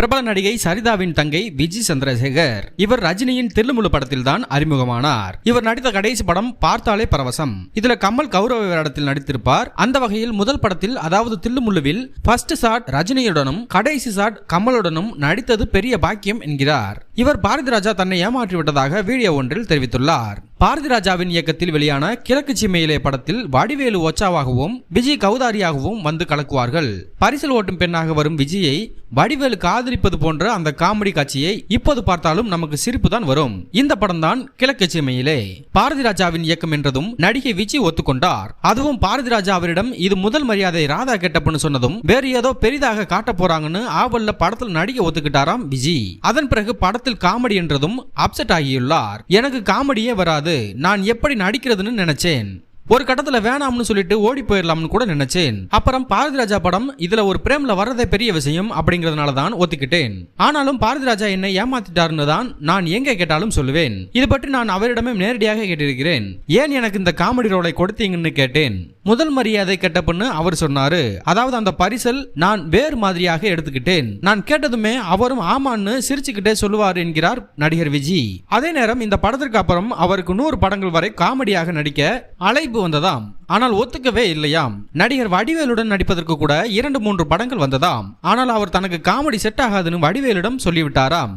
பிரபல நடிகை சரிதாவின் தங்கை விஜய் சந்திரசேகர். இவர் ரஜினியின் தில்லுமுழு படத்தில் தான் அறிமுகமானார். இவர் நடித்த கடைசி படம் பார்த்தாலே பரவசம். இதுல கமல் கௌரவ வேடத்தில் நடித்திருப்பார். அந்த வகையில் முதல் படத்தில் அதாவது தில்லுமுழுவில் ஃபர்ஸ்ட் ஷாட் ரஜினியுடனும் கடைசி ஷாட் கமலுடனும் நடித்தது பெரிய பாக்கியம் என்கிறார். இவர் பாரதிராஜா தன்னை ஏமாற்றி விட்டதாக வீடியோ ஒன்றில் தெரிவித்துள்ளார். பாரதி ராஜாவின் இயக்கத்தில் வெளியான கிழக்கு சிமையிலே படத்தில் வடிவேலு ஒச்சாவாகவும் விஜய் கௌதாரியாகவும் வந்து கலக்குவார்கள். பரிசல் ஓட்டும் பெண்ணாக வரும் விஜயை வடிவேலு காதலிப்பது போன்ற அந்த காமெடி காட்சியை இப்போது பார்த்தாலும் நமக்கு சிரிப்பு தான் வரும். இந்த படம் தான் கிழக்கு சிமையிலே. பாரதி ராஜாவின் இயக்கம் என்றதும் நடிகை விஜய் ஒத்துக்கொண்டார். அதுவும் பாரதி ராஜா அவரிடம் இது முதல் மரியாதை ராதா கெட்டப்புன்னு சொன்னதும் வேறு ஏதோ பெரிதாக காட்ட போறாங்கன்னு ஆவல்ல படத்தில் நடிக்க ஒத்துக்கிட்டாராம் விஜய் அதன் பிறகு படத்தில் காமெடி என்றதும் அப்செட் ஆகியுள்ளார். எனக்கு காமெடியே வராது நான் எப்படி நடிக்கிறதுன்னு நினைச்சேன். ஒரு கட்டத்துல வேணாம்னு சொல்லிட்டு ஓடி போயிடலாம்னு கூட நினைச்சேன். அப்புறம் பாரதி ராஜா படம் இதுல ஒரு பிரேம்ல வர்றதே பெரிய விஷயம் அப்படிங்கறதுனால தான் ஒத்துக்கிட்டேன். ஆனாலும் பாரதி ராஜா என்னை ஏமாத்திட்டாருன்னு தான் நான் எங்க கேட்டாலும் சொல்லுவேன். இது பற்றி நான் அவரிடமே நேரடியாக கேட்டிருக்கிறேன். ஏன் எனக்கு இந்த காமெடி ரோலை கொடுத்தீங்கன்னு கேட்டேன். முதல் மரியாதை கெட்டப்புன்னு அவர் சொன்னாரு. அதாவது அந்த பரிசல் நான் வேறு மாதிரியாக எடுத்துக்கிட்டேன். நான் கேட்டதுமே அவரும் ஆமான்னு சிரிச்சுக்கிட்டே சொல்லுவார் என்கிறார் நடிகர் விஜி. அதே நேரம் இந்த படத்திற்கு அப்புறம் அவருக்கு நூறு படங்கள் வரை காமெடியாக நடிக்க அழைப்பு வந்ததாம். ஆனால் ஒத்துக்கவே இல்லையாம். நடிகர் வடிவேலுடன் நடிப்பதற்கு கூட இரண்டு மூன்று படங்கள் வந்ததாம். ஆனால் அவர் தனக்கு காமெடி செட் ஆகாதுன்னு வடிவேலிடம் சொல்லிவிட்டாராம்.